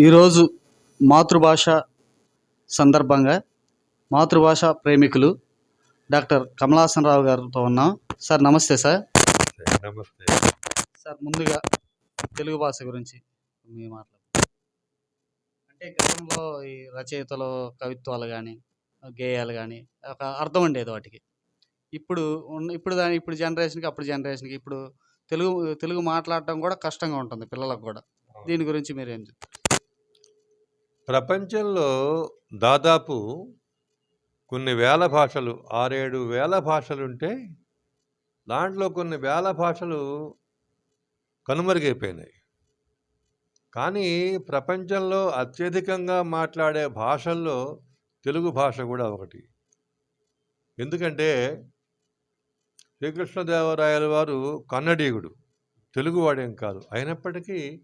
ఈరోజు మాతృభాష సందర్భంగా మాతృభాష ప్రేమికులు డాక్టర్ కమలాసన్ రావు గారితో ఉన్నాం. సార్ నమస్తే సార్. నమస్తే. సార్ ముందుగా తెలుగు భాష గురించి మీ మాట్లాడు అంటే గతంలో ఈ రచయితలు కవిత్వాలు కానీ గేయాలు కానీ ఒక అర్థం ఉండేది వాటికి. ఇప్పుడు ఇప్పుడు దాని ఇప్పుడు జనరేషన్కి అప్పుడు జనరేషన్కి ఇప్పుడు తెలుగు తెలుగు మాట్లాడటం కూడా కష్టంగా ఉంటుంది పిల్లలకు కూడా. దీని గురించి మీరు ఏం చెప్తారు? ప్రపంచంలో దాదాపు కొన్ని వేల భాషలు ఆరేడు వేల భాషలు ఉంటే దాంట్లో కొన్ని వేల భాషలు కనుమరుగైపోయినాయి. కానీ ప్రపంచంలో అత్యధికంగా మాట్లాడే భాషల్లో తెలుగు భాష కూడా ఒకటి. ఎందుకంటే శ్రీకృష్ణదేవరాయల వారు కన్నడీయుడు తెలుగువాడేం కాదు. అయినప్పటికీ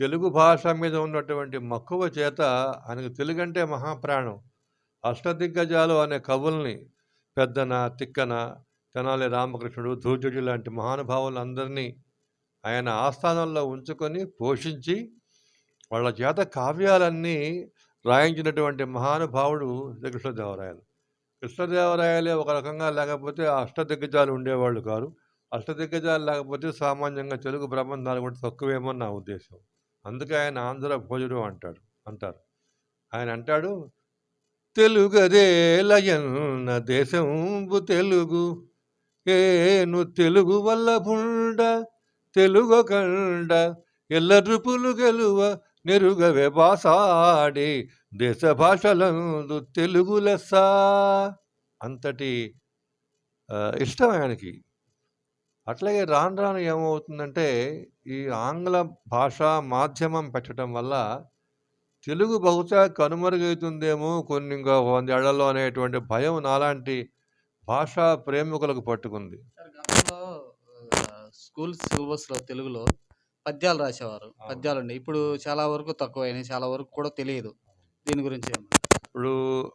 తెలుగు భాష మీద ఉన్నటువంటి మక్కువ చేత ఆయనకు తెలుగు అంటే మహాప్రాణం. అష్టదిగ్గజాలు అనే కవుల్ని పెద్దన తిక్కన తెనాలి రామకృష్ణుడు ధూర్జుడు లాంటి మహానుభావులందరినీ ఆయన ఆస్థానంలో ఉంచుకొని పోషించి వాళ్ళ చేత కావ్యాలన్నీ రాయించినటువంటి మహానుభావుడు శ్రీకృష్ణదేవరాయలు. కృష్ణదేవరాయలే ఒక రకంగా లేకపోతే అష్టదిగ్గజాలు ఉండేవాళ్ళు కారు అష్టదిగ్గజాలు లేకపోతే సామాన్యంగా తెలుగు ప్రబంధాలు కూడా తక్కువేమో నా ఉద్దేశం. అందుకే ఆయన ఆంధ్ర భోజుడు అంటాడు అంటారు. ఆయన అంటాడు తెలుగదే లయన్న దేశంబు తెలుగు ఏను తెలుగు వల్ల పుండ తెలుగు కండ ఎల్లరుపులు గెలువ నెరుగవే బాసాడి దేశ భాషలందు తెలుగు లెస్స అంతటి ఇష్టం ఆయనకి. అట్లాగే రాను రాను ఏమవుతుందంటే ఈ ఆంగ్ల భాషా మాధ్యమం పెట్టడం వల్ల తెలుగు బహుశా కనుమరుగవుతుందేమో కొన్ని ఇంకా వందేళ్ళలో అనేటువంటి భయం నాలాంటి భాషా ప్రేమికులకు పట్టుకుంది. స్కూల్ సిలబస్లో తెలుగులో పద్యాలు రాసేవారు. పద్యాలు ఉండే ఇప్పుడు చాలా వరకు తక్కువైనాయి. చాలా వరకు కూడా తెలియదు. దీని గురించి? ఇప్పుడు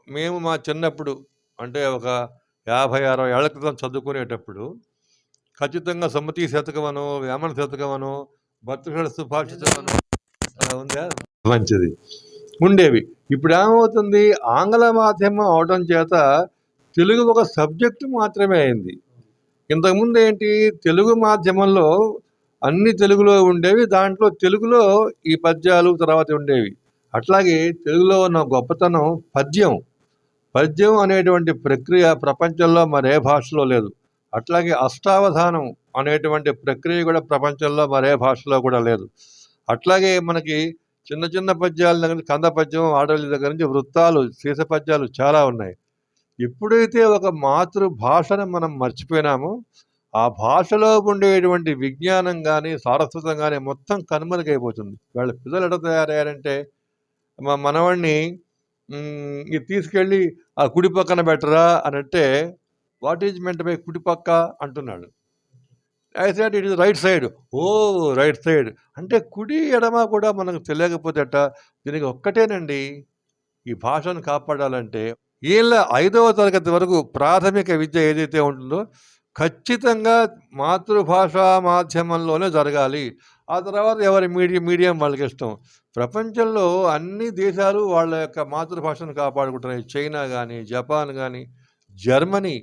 మేము మా చిన్నప్పుడు అంటే ఒక యాభై అరవై ఏళ్ళ క్రితం చదువుకునేటప్పుడు ఖచ్చితంగా సమ్మతి శతకమను వేమన శతకమను భర్తృష సుభాషితమను ఉందా? మంచిది. ఉండేవి. ఇప్పుడు ఏమవుతుంది ఆంగ్ల మాధ్యమం అవడం చేత తెలుగు ఒక సబ్జెక్టు మాత్రమే అయింది. ఇంతకుముందు ఏంటి? తెలుగు మాధ్యమంలో అన్ని తెలుగులో ఉండేవి. దాంట్లో తెలుగులో ఈ పద్యాలు తర్వాత ఉండేవి. అట్లాగే తెలుగులో ఉన్న గొప్పతనం పద్యం. పద్యం అనేటువంటి ప్రక్రియ ప్రపంచంలో మరే భాషలో లేదు. అట్లాగే అష్టావధానం అనేటువంటి ప్రక్రియ కూడా ప్రపంచంలో మరే భాషలో కూడా లేదు. అట్లాగే మనకి చిన్న చిన్న పద్యాల దగ్గర కంద పద్యం ఆడవాళ్ళ దగ్గర నుంచి వృత్తాలు సీస పద్యాలు చాలా ఉన్నాయి. ఎప్పుడైతే ఒక మాతృభాషను మనం మర్చిపోయినామో ఆ భాషలో ఉండేటువంటి విజ్ఞానం కానీ సారస్వతం కానీ మొత్తం కనుమరుగైపోతుంది. వాళ్ళ పిల్లలు ఎట తయారయ్యారంటే మా మనవాడిని తీసుకెళ్ళి ఆ కుడి పక్కన పెట్టరా అనంటే వాట్ ఈజ్ మెంట్ బై కుడిపక్క అంటున్నాడు. I side it is right side oh right side. అంటే కుడి ఎడమ కూడా మనకు తెలియకపోతేట దీనికి ఒక్కటేనండి ఈ భాషను కాపాడాలంటే వీళ్ళ ఐదవ తరగతి వరకు ప్రాథమిక విద్య ఏదైతే ఉంటుందో ఖచ్చితంగా మాతృభాషా మాధ్యమంలోనే జరగాలి. ఆ తర్వాత ఎవరి మీడియం మీడియం వాళ్ళకి ఇష్టం. ప్రపంచంలో అన్ని దేశాలు వాళ్ళ యొక్క మాతృభాషను కాపాడుకుంటున్నాయి. చైనా కానీ జపాన్ కానీ జర్మనీ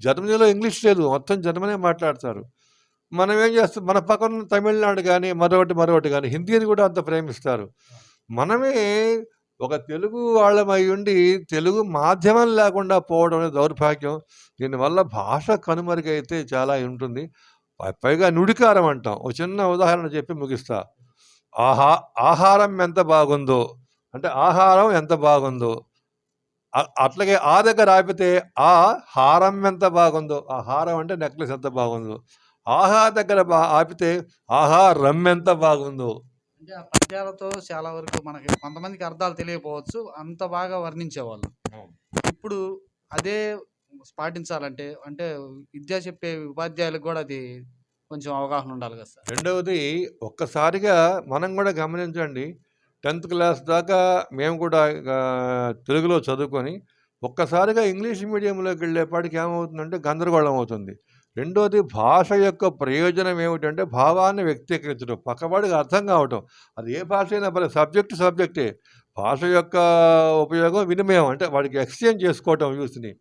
జర్మనీలో ఇంగ్లీష్ లేదు మొత్తం జర్మనీ మాట్లాడతారు. మనం ఏం చేస్తాం మన పక్కన తమిళనాడు కానీ మరొకటి మరొకటి కానీ హిందీని కూడా అంత ప్రేమిస్తారు. మనమే ఒక తెలుగు వాళ్ళమై ఉండి తెలుగు మాధ్యమం లేకుండా పోవడం అనేది దౌర్భాగ్యం. దీనివల్ల భాష కనుమరుగైతే చాలా ఉంటుంది. పైగా నుడికారం అంటాం. ఒక చిన్న ఉదాహరణ చెప్పి ముగిస్తా. ఆహా ఆహారం ఎంత బాగుందో. అంటే ఆహారం ఎంత బాగుందో. అట్లాగే ఆ దగ్గర ఆపితే ఆ హారం ఎంత బాగుందో ఆ హారం అంటే నెక్లెస్ ఎంత బాగుందో ఆహా దగ్గర ఆపితే ఆహా రమ్ ఎంత బాగుందో. అంటే ఆ పద్యాలతో చాలా వరకు మనకి కొంతమందికి అర్థాలు తెలియకపోవచ్చు అంత బాగా వర్ణించేవాళ్ళు. ఇప్పుడు అదే పాటించాలంటే అంటే విద్య చెప్పే ఉపాధ్యాయులకు కూడా అది కొంచెం అవగాహన ఉండాలి కదా సార్. రెండవది ఒక్కసారిగా మనం కూడా గమనించండి టెన్త్ క్లాస్ దాకా మేము కూడా తెలుగులో చదువుకొని ఒక్కసారిగా ఇంగ్లీష్ మీడియంలోకి వెళ్ళేపాటికి ఏమవుతుందంటే గందరగోళం అవుతుంది. రెండోది భాష యొక్క ప్రయోజనం ఏమిటంటే భావాన్ని వ్యక్తీకరించడం పక్కవాడికి అర్థం కావటం. అది ఏ భాష అయినా పర్లేదు సబ్జెక్ట్ సబ్జెక్టే. భాష యొక్క ఉపయోగం వినిమయం అంటే వాడికి ఎక్స్చేంజ్ చేసుకోవటం యూస్ని.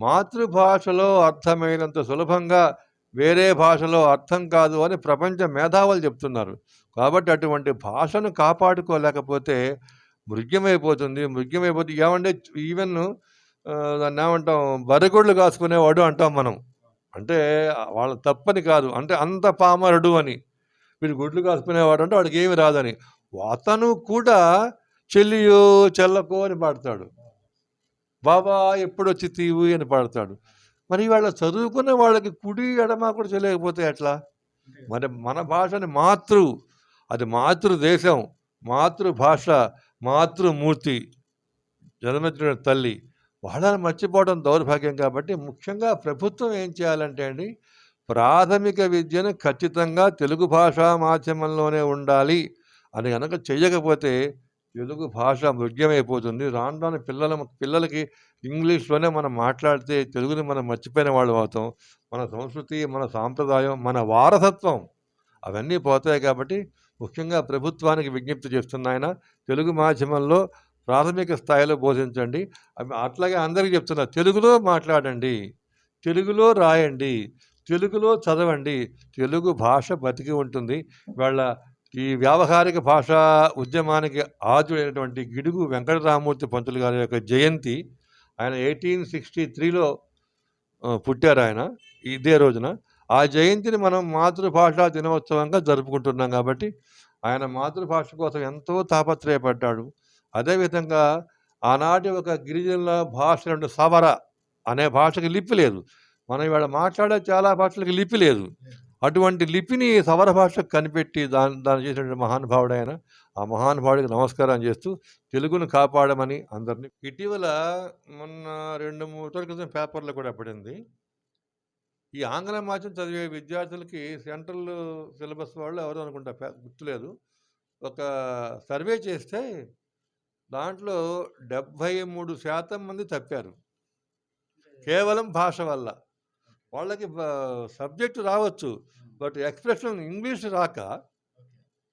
మాతృభాషలో అర్థమైనంత సులభంగా వేరే భాషలో అర్థం కాదు అని ప్రపంచ మేధావులు చెప్తున్నారు. కాబట్టి అటువంటి భాషను కాపాడుకోలేకపోతే మృగ్యమైపోతుంది. మృగ్యమైపోతే ఏమంటే ఈవెన్ దాన్ని ఏమంటాం బరగొడ్లు కాసుకునేవాడు అంటాం మనం. అంటే వాళ్ళ తప్పని కాదు. అంటే అంత పామరుడు అని. వీడు గుడ్లు కాసుకునేవాడు అంటే వాడికి ఏమి రాదని. అతను కూడా చెల్లియో చెల్లకో అని పాడతాడు. బాబా ఎప్పుడు వచ్చి తీవు అని పాడతాడు. మరి వాళ్ళ చదువుకున్న వాళ్ళకి కుడి ఎడమ కూడా తెలియకపోతే ఎట్లా? మరి మన భాషని మాతృ అది మాతృదేశం మాతృభాష మాతృమూర్తి జన్మదిన తల్లి వాళ్ళని మర్చిపోవడం దౌర్భాగ్యం కాబట్టి ముఖ్యంగా ప్రభుత్వం ఏం చేయాలంటే అండి ప్రాథమిక విద్యను ఖచ్చితంగా తెలుగు భాషా మాధ్యమంలోనే ఉండాలి అని కనుక చెయ్యకపోతే తెలుగు భాష మృగ్యమైపోతుంది. రాను రాను పిల్లల పిల్లలకి ఇంగ్లీష్లోనే మనం మాట్లాడితే తెలుగుని మనం మర్చిపోయిన వాళ్ళు అవుతాం. మన సంస్కృతి మన సాంప్రదాయం మన వారసత్వం అవన్నీ పోతాయి కాబట్టి ముఖ్యంగా ప్రభుత్వానికి విజ్ఞప్తి చేస్తున్నాయన తెలుగు మాధ్యమంలో ప్రాథమిక స్థాయిలో బోధించండి. అవి అట్లాగే అందరికీ చెప్తున్నా తెలుగులో మాట్లాడండి. తెలుగులో రాయండి. తెలుగులో చదవండి. తెలుగు భాష బతికి ఉంటుంది. వాళ్ళ ఈ వ్యావహారిక భాషా ఉద్యమానికి ఆదుడైనటువంటి గిడుగు వెంకటరామూర్తి పంతులు గారి యొక్క జయంతి ఆయన ఎయిటీన్ సిక్స్టీ త్రీలో పుట్టారు ఆయన ఇదే రోజున. ఆ జయంతిని మనం మాతృభాషా దినోత్సవంగా జరుపుకుంటున్నాం కాబట్టి ఆయన మాతృభాష కోసం ఎంతో తాపత్రయపడ్డాడు. అదేవిధంగా ఆనాటి ఒక గిరిజనుల భాష రెండు సవర అనే భాషకి లిపి లేదు. మనం ఇవాళ మాట్లాడే చాలా భాషలకు లిపి లేదు. అటువంటి లిపిని సవర భాషకు కనిపెట్టి దాని దాన్ని చేసినటువంటి మహానుభావుడు ఆయన ఆ మహానుభావుడికి నమస్కారం చేస్తూ తెలుగును కాపాడమని అందరినీ ఇటీవల మొన్న రెండు మూడు రోజుల క్రితం పేపర్లో కూడా పడింది. ఈ ఆంగ్ల మాధ్యమం చదివే విద్యార్థులకి సెంట్రల్ సిలబస్ వాళ్ళు ఎవరు అనుకుంటా గుర్తులేదు. ఒక సర్వే చేస్తే దాంట్లో డెబ్భై మూడు శాతం మంది తప్పారు. కేవలం భాష వల్ల. వాళ్ళకి సబ్జెక్టు రావచ్చు బట్ ఎక్స్ప్రెషన్ ఇంగ్లీష్ రాక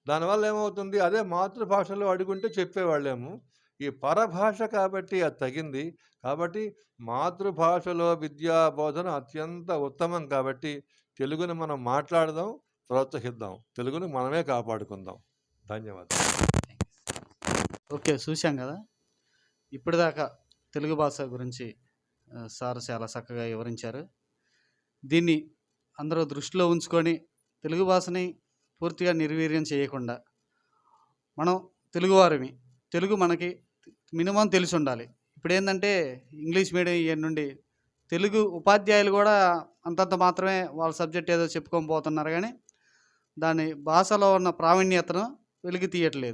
దానివల్ల ఏమవుతుంది అదే మాతృభాషలో అడుగుంటే చెప్పేవాళ్ళేమో. ఈ పరభాష కాబట్టి అది తగింది. కాబట్టి మాతృభాషలో విద్యా బోధన అత్యంత ఉత్తమం కాబట్టి తెలుగుని మనం మాట్లాడదాం ప్రోత్సహిద్దాం. తెలుగుని మనమే కాపాడుకుందాం. ధన్యవాదాలు. ఓకే చూశాం కదా. ఇప్పటిదాకా తెలుగు భాష గురించి సార్ చాలా చక్కగా వివరించారు. దీన్ని అందరూ దృష్టిలో ఉంచుకొని తెలుగు భాషని పూర్తిగా నిర్వీర్యం చేయకుండా మనం తెలుగువారిమి తెలుగు మనకి మినిమం తెలిసి ఉండాలి ఇప్పుడు ఏంటంటే ఇంగ్లీష్ మీడియం ఇయర్ నుండి తెలుగు ఉపాధ్యాయులు కూడా అంతంత మాత్రమే వాళ్ళ సబ్జెక్ట్ ఏదో చెప్పుకొని పోతున్నారు కానీ దాని భాషలో ఉన్న ప్రావీణ్యతను వెలికి తీయట్లేదు